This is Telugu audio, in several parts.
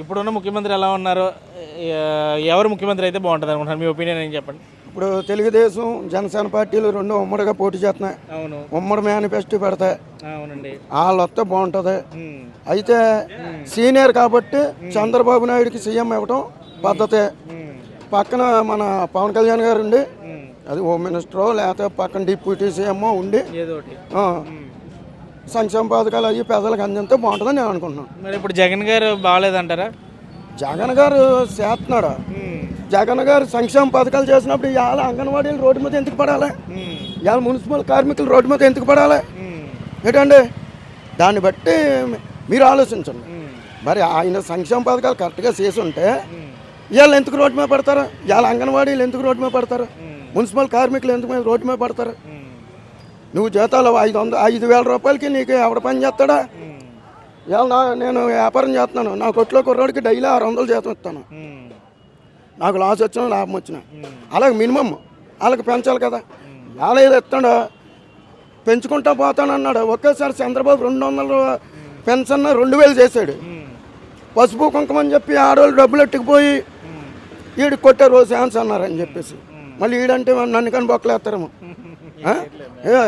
ఇప్పుడున్న ముఖ్యమంత్రి ఎలా ఉన్నారు? ఎవరు ముఖ్యమంత్రి అయితే బాగుంటుంది అనుకుంటున్నారు? మీ ఒపీనియన్ ఏం చెప్పండి. ఇప్పుడు తెలుగుదేశం జనసేన పార్టీలు రెండు ఉమ్మడిగా పోటీ చేస్తున్నాయి. అవును. ఉమ్మడి మేనిఫెస్టో పెడతాయి. అవునండి. వాళ్ళు వస్తే బాగుంటుంది. అయితే సీనియర్ కాబట్టి చంద్రబాబు నాయుడుకి సీఎం ఇవ్వటం పద్ధతే. పక్కన మన పవన్ కళ్యాణ్ గారు ఉండి అది హోమ్ మినిస్టరో లేకపోతే పక్కన డిప్యూటీ సీఎం ఉండి. సంక్షేమ పథకాలు అవి పేదలకు అందితే బాగుంటుందని నేను అనుకుంటున్నాను. మరి ఇప్పుడు జగన్ గారు బాగాలేదంటారా? జగన్ గారు చేస్తున్నాడు జగన్ గారు సంక్షేమ పథకాలు చేసినప్పుడు ఇవాళ అంగన్వాడీలు రోడ్డు మీద ఎందుకు పడాలి? ఇవాళ మున్సిపల్ కార్మికులు రోడ్డు మీద ఎందుకు పడాలి? ఏంటండి? దాన్ని బట్టి మీరు ఆలోచించండి. మరి ఆయన సంక్షేమ పథకాలు కరెక్ట్గా చేసి ఉంటే ఇవాళ ఎందుకు రోడ్డు మీద పడతారు? ఇవాళ అంగన్వాడీలు ఎందుకు రోడ్డు మీద పడతారు? మున్సిపల్ కార్మికులు ఎందుకు రోడ్డు మీద పడతారు? నువ్వు జీతాలు ఐదు వంద ఐదు వేల రూపాయలకి నీకు ఎవడ పని చేస్తాడా? నా నేను వ్యాపారం చేస్తున్నాను. నా కొట్లో కుర్రోడికి డైలీ ఆరు వందలు జీతం ఇస్తాను. నాకు లాస్ వచ్చినా లాభం వచ్చినా. అలాగే మినిమం వాళ్ళకి పెంచాలి కదా. ఇవాళ ఏదో ఇస్తాడు పెంచుకుంటా పోతానన్నాడు ఒకేసారి చంద్రబాబు రెండు వందలు పెన్షన్ రెండు వేలు చేశాడు. పసుపు కుంకుమ అని చెప్పి ఆడవాళ్ళు డబ్బులు ఎట్టుకుపోయి ఈడు కొట్టారు ఛాన్స్ అన్నారని చెప్పేసి. మళ్ళీ ఈడంటే నన్ను కానీ బొక్కలేస్తారేమో.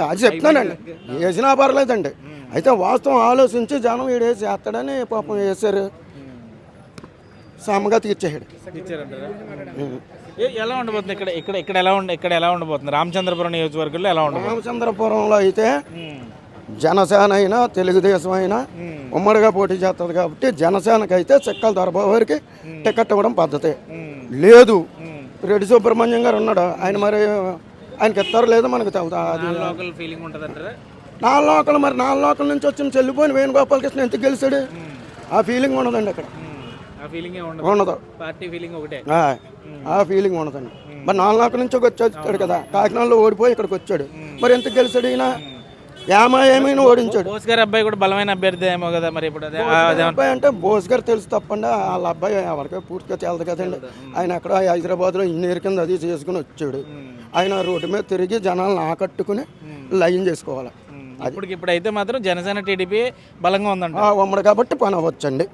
అది చెప్తానండి వేసినా పర్లేదండి. అయితే వాస్తవం ఆలోచించి జనం ఈడేసి వేస్తాడని పాపం వేసారు సామగా తీర్చేసాడు ఏ- ఎలా ఉండబోతుంది ఇక్కడ? ఇక్కడ ఇక్కడ ఎలా ఉండ ఇక్కడ ఎలా ఉండబోతుంది? రామచంద్రపురం నియోజకవర్గంలో ఎలా ఉండబోతుంది? రామచంద్రపురంలో అయితే జనసేన అయినా తెలుగుదేశం అయినా ఉమ్, ఉమ్మడిగా పోటీ చేస్తుంది కాబట్టి జనసేనకి అయితే చెక్కల దొరబాబు గారికి టికెట్ ఇవ్వడం పద్ధతి. లేదు. రెడ్డి సుబ్రహ్మణ్యం గారు ఉన్నాడు? ఆయన మరి ఆయనకి ఇస్తారో లేదో మనకు లోకల్ ఫీలింగ్ ఉంటుంది నాలుగు లోకలు మరి నాలుగు లోకల నుంచి వచ్చిన చెల్లిపోయిన వేణుగోపాలకృష్ణ ఎందుకు గెలిచాడు? ఆ ఫీలింగ్ ఉండదండి అక్కడ. ఉండదు. ఆ, ఫీలింగ్ ఉండదండి. మరి నాలుగు లోకల నుంచి వచ్చి వచ్చాడు కదా కాకినాడలో ఓడిపోయి ఇక్కడికి వచ్చాడు. మరి ఎందుకు గెలిచాడు ఈయన? ఏమైనా ఓడించాడు. బోస్ గారి అబ్బాయి కూడా బలమైన అభ్యర్థి ఏమో కదా మరి ఇప్పుడు అబ్బాయి అంటే బోస్ గారు తెలుసు తప్పండి. వాళ్ళ అబ్బాయి ఎవరికీ పూర్తిగా తెలదు కదండి ఆయన అక్కడ హైదరాబాద్లో ఇంజనీర్ కింద అది చేసుకుని వచ్చాడు. ఆయన రోడ్డు మీద తిరిగి జనాలను ఆకట్టుకుని లైన్ చేసుకోవాలి. ఇప్పుడు అయితే మాత్రం జనసేన టీడీపీ బలంగా ఉందంట. ఆ ఉమ్మడి కాబట్టి పని అవ్వచ్చండి.